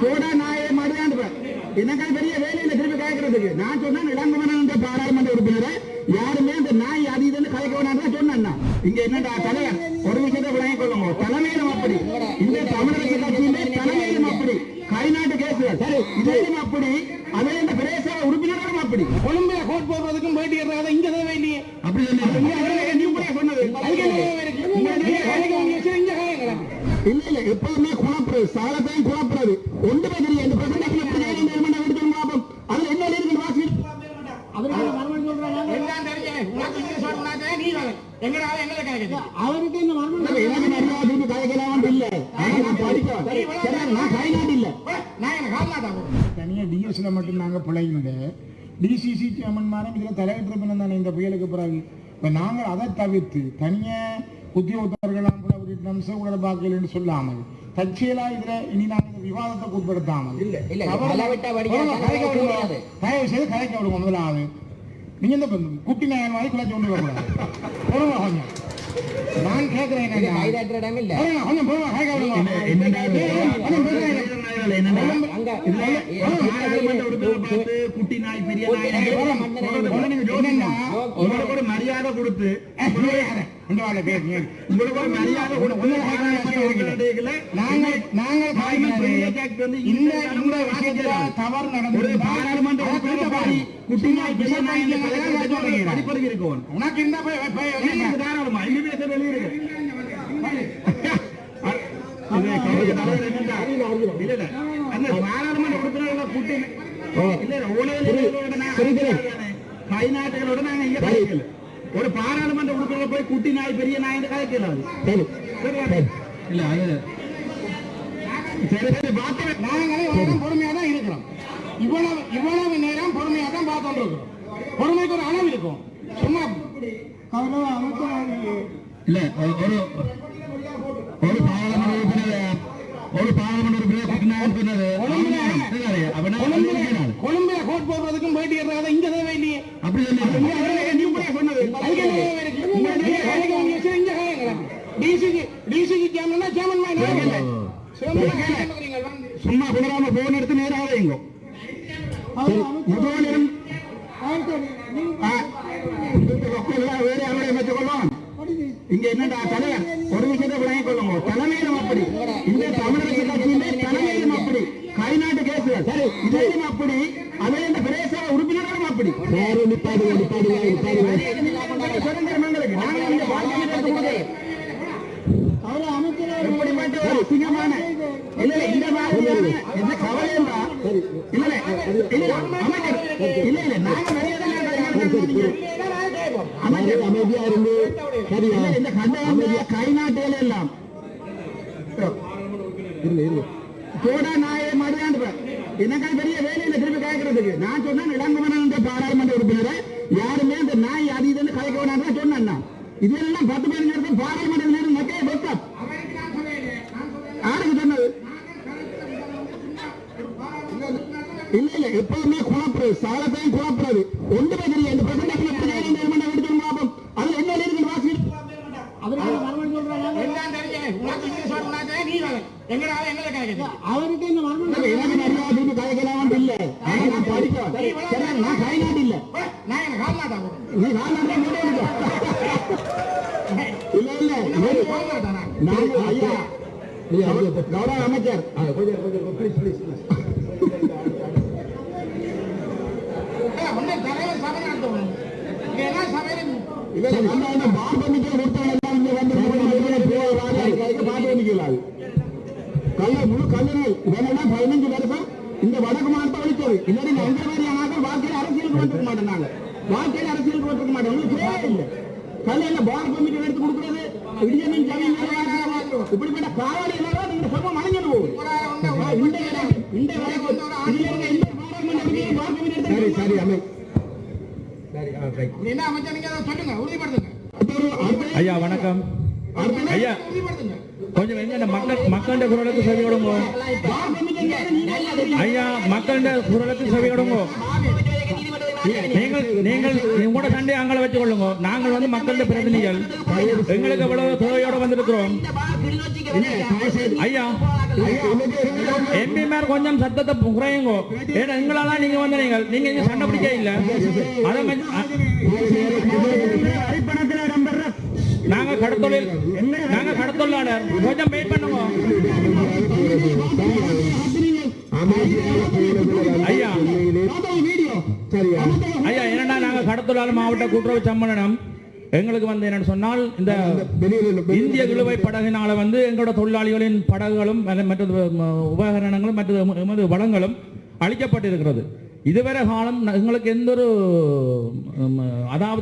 Soda நாயே மாடுதான் எனக்கு பெரிய வேலையில திருப்பி கேட்கறதுக்கு நான் சொன்னேன் இளங்கமனன் பாராளுமன்ற உறுப்பினரை யாருமே இந்த நாய் அது இதுன்னு கலைக்க வேணாம் சொன்னேன் நான். இங்க என்னடா தலைவர் ஒரு விஷயத்தை விளங்கிக் கொள்ளுங்க. தலைமையிலும் அப்படி. இந்த தமிழக கட்சியிலே தலைமையிலும் அப்படி. கைநாட்டு கேஸ் சரி இதையும் அப்படி. அதே இந்த பிரதேச உறுப்பினர்களும் அப்படி. கொழும்புல கோட் போடுறதுக்கும் போயிட்டு ஏறாத இங்க தேவை இல்லையே அப்படி சொன்னது? இங்க. இல்ல இல்ல எப்பவுமே குழப்புறது சாலத்தையும் குழப்புறது ஒன்றுமே பார்ப்போம் அதுல என்ன இருக்கு வாசி. அவருக்கு இந்த மர்மம் கதைக்கலாம் இல்ல. நான் கைநாட்டு இல்ல. தனியா டிஎஸ்ல மட்டும் நாங்க பிழைங்க டிசிசி சேர்மன்மாரும் இதுல தலையிட்டு பின்ன தானே இந்த புயலுக்கு பிறகு. இப்ப நாங்கள் அதை தவிர்த்து தனியா உத்தியோகத்தர்களாம் கூட நிமிஷம் கூட பாக்கலன்னு சொல்லாமல் தற்செயலா இதுல இனி நாங்கள் இந்த விவாதத்தை உட்படுத்தாமல் இல்ல, இல்ல. தயவு செய்து கலைக்க விடுங்க முதலாவது? நீங்க இந்த குட்டி நாயன் மாதிரி குலைச்சு கொண்டு வரக்கூடாது. பொறுமை கொஞ்சம் நான் கேட்கிறேன் கொஞ்சம் கலைக்க விடுங்க என்னடா அங்க இதுல உறுப்பினர் பார்த்து குட்டி நாய் பெரிய நாய் என்னன்னா, வாழை பேசுங்க. உங்களுக்கு ஒரு மரியாதை கொடுத்து உனக்கு இந்த போய் நாங்க இங்க கலைக்கல. ஒரு பாராளுமன்ற உறுப்பினர் போய் குட்டி நாய் பெரிய நாய் கலைக்கல இல்ல அது சரி சரி பார்த்து நாங்களே பொறுமையா தான் இருக்கிறோம் இவ்வளவு இவ்வளவு நேரம் பொறுமையா தான் பார்த்துட்டு இருக்கிறோம் பொறுமைக்கு ஒரு அளவு இருக்கும் சும்மா அமைச்சர் இல்ல ஒரு ஒரு பாராளுமன்ற உறுப்பினர் ஒரு பாராளுமன்ற உறுப்பினர் குட்டி நாய் சொன்னது அவனா கொழும்புல கோட் போடுறதுக்கும் போயிட்டு ஏறாத இங்க தேவை இல்லையே அப்படி சொன்னது. டிசிக்கு டிசிக்கு கேமரா கேமரா. சும்மா குளராம போன் எடுத்து நேராக வைங்க முதலிலும் வேற அவரை அமைத்துக்கொள்ளும் இங்க என்னடா தலைவர் ஒரு விஷயத்தை விளங்கிக் கொள்ளுங்க தலைமையிலும் அப்படி இந்த தமிழக கட்சியிலே தலைமையிலும் அப்படி கைநாட்டு கேஸ் சரி இதையும் அப்படி அதே இந்த பிரதேச இந்த வாழ்க்கை ஒரு இல்ல இந்த இல்ல இல்ல அமைச்சர். இல்ல இல்ல நாங்க மரியாதை அமைச்சர். அமைதியா இருந்து. சரியா இந்த கண்டன கை நாட்டுகள் எல்லாம். சோடா நாயை மாடுதான் எனக்கு பெரிய வேலையில திருப்பி கேட்கறதுக்கு நான் பாராளுமன்ற உறுப்பினரை யாருமே இந்த நாய் அது இதுன்னு கலைக்க வேணாம் சொன்னா இதெல்லாம் பத்து பதினஞ்சு வருஷம் பாராளுமன்ற நேரம் மக்கள் வெக்கம் யாருக்கு சொன்னது? இல்ல இல்ல எப்பவுமே குழப்புறது. சாலத்தையும் குழப்புறது. ஒன்று பதினஞ்சு ரெண்டு பிரசன்டேஷன் எப்படி செய்யணும் தெரியுமா எடுத்து பார்ப்போம் அதுல என்ன இருக்கு வாசி எல்லாம் தெரியும். உனக்கு நீ கலை. எங்கடா எங்களை கலைக்குது. அவருக்கு இந்த மர்மம் எனக்கு நிறைய திருப்பி கதைக்கலாம் இல்ல நான் படிப்பேன் நான் கைநாட்டு இல்ல நான் கால்நாட்டா நீ முடியாது இல்ல இல்ல ஐயா கௌரவ அமைச்சர் ப்ளீஸ் ப்ளீஸ் ஏய், தலைவர் சபை சபையில இல்ல நம்ம கொடுத்தவங்க எல்லாம் இங்க வந்து பாம்பு நிக்கலாது கல்ல முழு கல்லுகள் இதெல்லாம் பதினஞ்சு வருஷம் இந்த வடக்கு மாவட்டம் ஒழிச்சது இல்லாட்டி இந்த எந்த மாதிரி ஆனாலும் வாழ்க்கையில அரசியலுக்கு வந்துருக்க மாட்டோம் நாங்க வாழ்க்கையில அரசியலுக்கு வந்துருக்க மாட்டோம் உங்களுக்கு தேவை இல்லை கல்ல என்ன பார் கமிட்டி எடுத்து கொடுக்குறது. இடியமின் ஜமீன் இப்படிப்பட்ட காவலி எல்லாம் நீங்க சமம் அணைஞ்சிட்டு போகுது ஆ, இந்த இந்த சரி சரி அமை. என்ன அமைச்சர் நீங்க அதை சொல்லுங்க. உறுதிப்படுத்துங்க. ஐயா வணக்கம். ஐயா கொஞ்சம் என்ன மக்கள் மக்கள்கிட்ட குரலுக்கு செவி கொடுங்க ஐயா மக்கள்கிட்ட குரலுக்கு செவி கொடுங்க நீங்கள் நீங்கள் உங்களோட சண்டையை அங்கே வச்சு கொள்ளுங்க. நாங்கள் வந்து மக்களுடைய பிரதிநிதிகள். எங்களுக்கு எவ்வளவு தேவையோட வந்திருக்கிறோம். ஐயா எம்பி மேர் கொஞ்சம் சத்தத்தை குறையுங்க. ஏன்னா எங்களால நீங்க வந்து நீங்கள். நீங்க சண்டை பிடிக்க இல்ல. அதை கடத்தொழில் நாங்க கடத்தொழிலாளர் கொஞ்சம் வெயிட் பண்ணுவோம் ஐயா. ஐயா நாங்க கடத்தொழிலாளர் மாவட்ட கூட்டுறவு சம்மேளனம். எங்களுக்கு வந்து என்னன்னு சொன்னால் இந்த இந்திய இழுவை படகினால வந்து எங்களோட தொழிலாளிகளின் படகுகளும் மற்ற- உபகரணங்களும் மற்ற எமது வளங்களும் அளிக்கப்பட்டிருக்கிறது. இதுவரை காலம் எங்களுக்கு எந்த ஒரு அதாவது